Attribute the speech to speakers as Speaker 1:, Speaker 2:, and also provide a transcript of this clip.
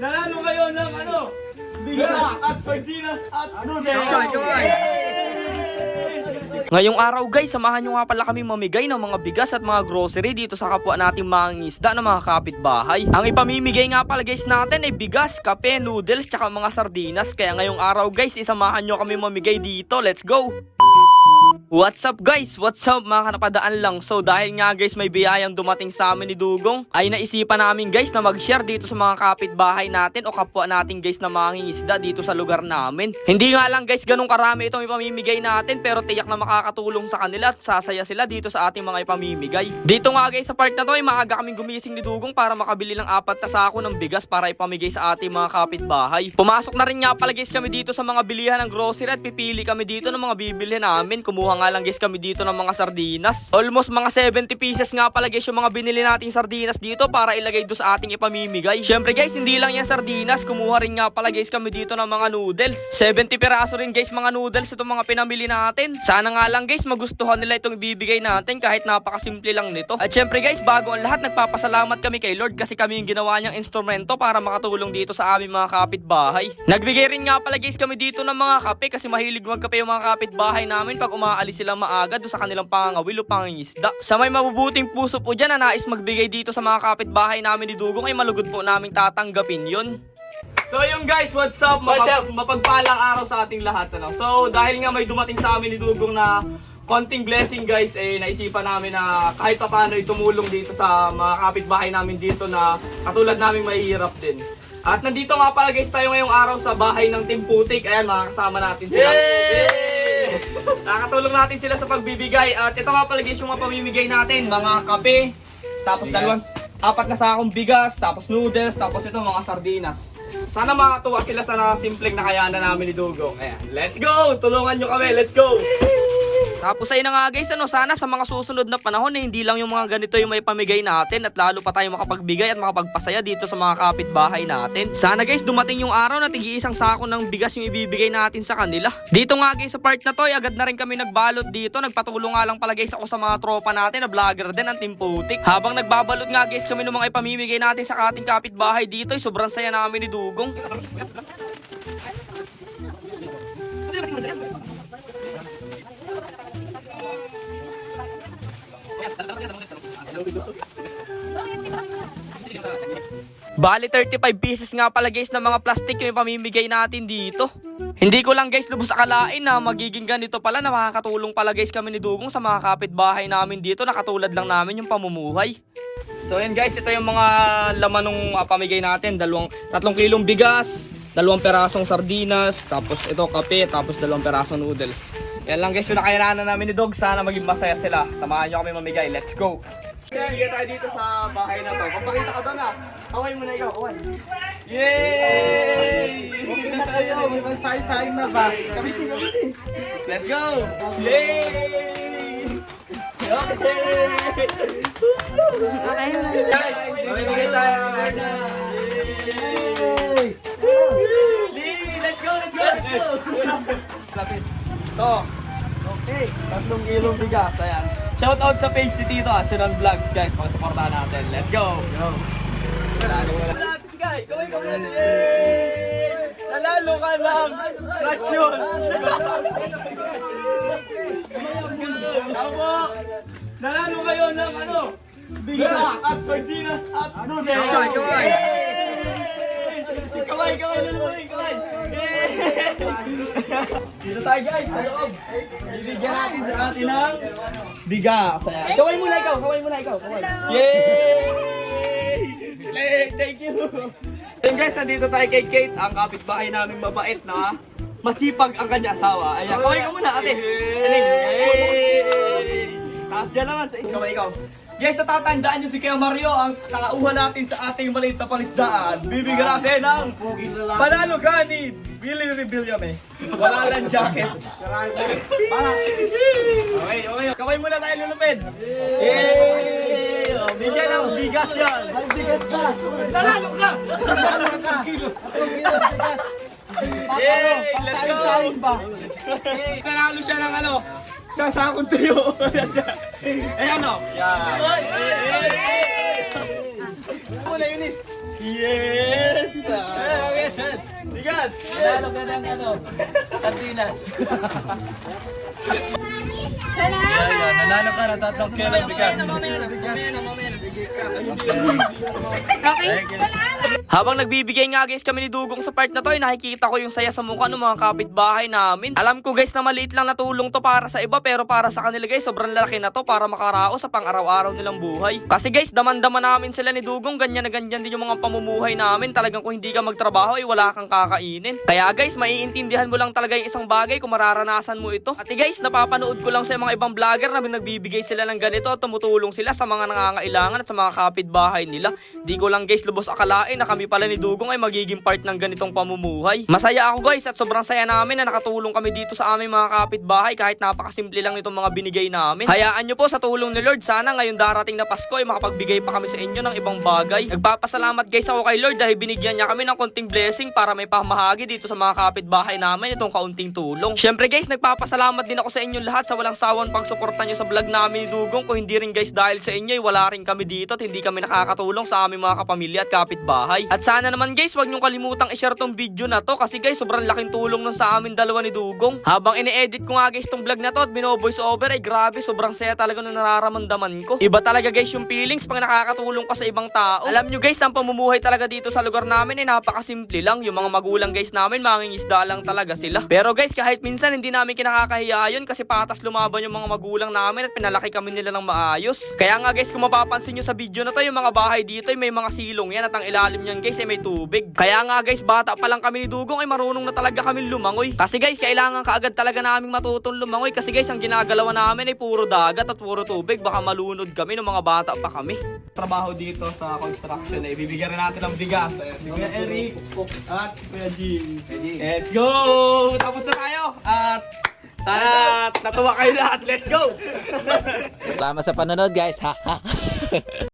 Speaker 1: Nanalo kayo ng ano? Bigas at sardinas at noodles.
Speaker 2: Ngayong araw guys, samahan nyo nga pala kami mamigay ng mga bigas at mga grocery dito sa kapwa nating mga isda ng mga kapitbahay. Ang ipamimigay nga pala guys natin ay bigas, kape, noodles, tsaka mga sardinas. Kaya ngayong araw guys, isamahan nyo kami mamigay dito. Let's go! What's up guys? What's up mga kanapadaan lang? So dahil nga guys may biyayang dumating sa amin ni Dugong ay naisipan namin guys na mag-share dito sa mga kapitbahay natin o kapwa natin guys na mangingisda dito sa lugar namin. Hindi nga lang guys ganun karami itong ipamimigay natin pero tiyak na makakatulong sa kanila at sasaya sila dito sa ating mga ipamimigay. Dito nga guys sa part na to ay maaga kaming gumising ni Dugong para makabili ng apat na sako ng bigas para ipamigay sa ating mga kapitbahay. Pumasok na rin nga pala guys kami dito sa mga bilihan ng grocery at pipili kami dito ng mga bibili namin. Kumuha nga lang guys kami dito ng mga sardinas. Almost mga 70 pieces nga pala guys yung mga binili nating sardinas dito para ilagay doon sa ating ipamimigay. Syempre guys, hindi lang yan sardinas. Kumuha rin nga pala guys kami dito ng mga noodles. 70 piraso rin guys mga noodles itong mga pinamili natin. Sana nga lang guys magustuhan nila itong ibibigay natin kahit napakasimple lang nito. At syempre guys, bago ang lahat nagpapasalamat kami kay Lord kasi kami yung ginawa niyang instrumento para makatulong dito sa aming mga kapitbahay. Nagbigay rin nga pala guys kami dito ng mga kape kasi mahilig magkape yung mga kapitbahay namin pag umaalis sila maaga doon sa kanilang pangangawil o pangingisda. Sa may mabubuting puso po dyan na nais magbigay dito sa mga kapitbahay namin ni Dugong ay malugod po namin tatanggapin yun.
Speaker 1: So yung guys, what's up?
Speaker 3: What's
Speaker 1: Mapag- Mapagpalang araw sa ating lahat. Ano? So dahil nga may dumating sa amin ni Dugong na konting blessing guys, eh naisipan namin na kahit pa paano tumulong dito sa mga kapitbahay namin dito na katulad namin mahihirap din. At nandito nga pala guys tayo ngayong araw sa bahay ng Team Putik. Ayan, makakasama natin sila. Yay! Nakakatulong natin sila sa pagbibigay. At ito nga pala guys yung mga pamimigay natin. Mga kape, tapos dalawang, apat na sakong bigas, tapos noodles, tapos ito mga sardinas. Sana makatuwa sila sa simpleng nakayanan namin ni Dugong. Ayan, let's go! Tulungan nyo kami, let's go!
Speaker 2: Tapos ayun na nga guys, ano, sana sa mga susunod na panahon eh, hindi lang yung mga ganito yung may pamigay natin at lalo pa tayo makapagbigay at makapagpasaya dito sa mga kapitbahay natin. Sana guys, dumating yung araw na tigi isang sako ng bigas yung ibibigay natin sa kanila. Dito nga guys, sa part na to, ay agad na rin kami nagbalot dito. Nagpatulong nga lang pala guys ako sa mga tropa natin na vlogger din ang Team Putik. Habang nagbabalot nga guys kami ng mga ipamimigay natin sa ating kapitbahay dito, ay sobrang saya namin ni Dugong. Bali 35 pieces nga pala guys ng mga plastic yung pamimigay natin dito. Hindi ko lang guys lubos akalain na magiging ganito pala na makakatulong pala guys kami ni Dugong sa mga kapitbahay namin dito na katulad lang namin yung pamumuhay.
Speaker 1: So ayan guys, ito yung mga laman ng uh, pamigay natin. Dalawang, tatlong kilong bigas, dalawang perasong sardinas, tapos ito kape, tapos dalawang perasong noodles. Yan lang guys yung nakairanan namin ni Dog. Sana maging masaya sila. Samahan nyo kami mamigay. Let's go! Bigyan tayo dito sa bahay na to. Papakita ko doon ah. Kaway mo na ikaw, kaway. Yay!
Speaker 3: Okay na kayo, may masay-say na ba?
Speaker 1: Kabitin, kabitin. Let's go! Yay! Okay! Guys, mamimigay tayo ng Arna. Yay! Lee, let's go, let's go, let's go! Lapit. To. Okay, tatlong kilong bigas. Ayan. Shout out sa page ni Tito Asinal Vlogs, guys. Pagsuportahan natin. Let's go! Go! Wala si Guy. Kaway ka muna. Yay! Nanalo ka ng rasyon. Ako! Nanalo kayo ng ano? Bigas at sardinas at noodles.
Speaker 2: Kaway, kaway.
Speaker 1: Kaway, kaway, kaway. Dito tayo guys, sa loob. Bibigyan natin sa atin ng bigas. Kaway muna ikaw, kaway muna ikaw. Kaway. Yay! Thank you. Ayun guys, nandito tayo kay Kate, ang kapitbahay naming mabait na masipag ang kanya asawa. Ayan, kaway ka muna ate. Aling. Taas dyan naman sa ikaw, ikaw. Guys, natatandaan nyo si Kuya Mario, ang nakauha natin sa ating maliit na palisdaan. Bibigyan natin ng panalo ka ni Billy Rebellion eh. Wala lang jacket. Okay, okay. Kaway muna tayo lulupid. Yay! Oh, Bigyan ng bigas yan.
Speaker 3: Bigas ka!
Speaker 1: Nanalo ka!
Speaker 3: Ano ka? Bigas!
Speaker 1: Yay! Let's go! Nanalo siya ng ano? Sa sakong tuyo. eh ano? Yan. Muna Yunis. Yes! Bigas!
Speaker 3: Lalo ka ng ano, Sardinas.
Speaker 1: Yan, yan. Nanalo ka na tatlong kilo bigas.
Speaker 2: Habang nagbibigay nga guys kami ni Dugong sa part na to, ay nakikita ko yung saya sa mukha ng mga kapitbahay namin. Alam ko guys na maliit lang na tulong to para sa iba pero para sa kanila guys sobrang lalaki na to para makarao sa pang-araw-araw nilang buhay. Kasi guys daman-daman namin sila ni Dugong ganyan na ganyan din yung mga pamumuhay namin. Talagang kung hindi ka magtrabaho ay wala kang kakainin. Kaya guys maiintindihan mo lang talaga yung isang bagay kung mararanasan mo ito. At guys napapanood ko lang sa mga ibang vlogger na nagbibigay sila ng ganito at tumutulong sila sa mga nangangailangan at sa mga kapitbahay nila. Di ko lang guys lubos akalain na kami pala ni Dugong ay magiging part ng ganitong pamumuhay. Masaya ako guys at sobrang saya namin na nakatulong kami dito sa aming mga kapitbahay kahit napakasimple lang nitong mga binigay namin. Hayaan nyo po sa tulong ni Lord sana ngayon darating na Pasko ay makapagbigay pa kami sa inyo ng ibang bagay. Nagpapasalamat guys ako kay Lord dahil binigyan niya kami ng konting blessing para may pamahagi dito sa mga kapitbahay namin itong kaunting tulong. Syempre guys nagpapasalamat din ako sa inyong lahat sa walang sawang pagsuporta nyo sa vlog namin ni Dugong kung hindi rin guys dahil sa inyo wala rin kami dito at hindi kami nakakatulong sa aming mga kapamilya at kapitbahay. At sana naman guys, wag niyong kalimutang i-share tong video na to kasi guys, sobrang laking tulong nun sa amin dalawa ni Dugong. Habang ini-edit ko nga guys tong vlog na to at bino-voice over ay grabe, sobrang saya talaga nung nararamdaman ko. Iba talaga guys yung feelings pag nakakatulong ka sa ibang tao. Alam nyo guys, ang pamumuhay talaga dito sa lugar namin ay napakasimple lang. Yung mga magulang guys namin, mangingisda lang talaga sila. Pero guys, kahit minsan hindi namin kinakakahiya yun kasi patas lumaban yung mga magulang namin at pinalaki kami nila ng maayos. Kaya nga guys, kung mapapansin nyo sa video na to, yung mga bahay dito ay may mga silong yan at ang ilalim niyan guys ay may tubig. Kaya nga guys, bata pa lang kami ni Dugong ay marunong na talaga kami lumangoy. Kasi guys, kailangan kaagad talaga naming matutong lumangoy kasi guys, ang ginagalawa namin ay puro dagat at puro tubig. Baka malunod kami nung mga bata pa kami.
Speaker 1: Trabaho dito sa construction eh. Bibigyan rin natin ng bigas. Ayan, si Kuya Eric at Kuya Jing. Let's go! Tapos na tayo! At sana natuwa kayo lahat. Let's go!
Speaker 3: Salamat sa panonood guys. Ha.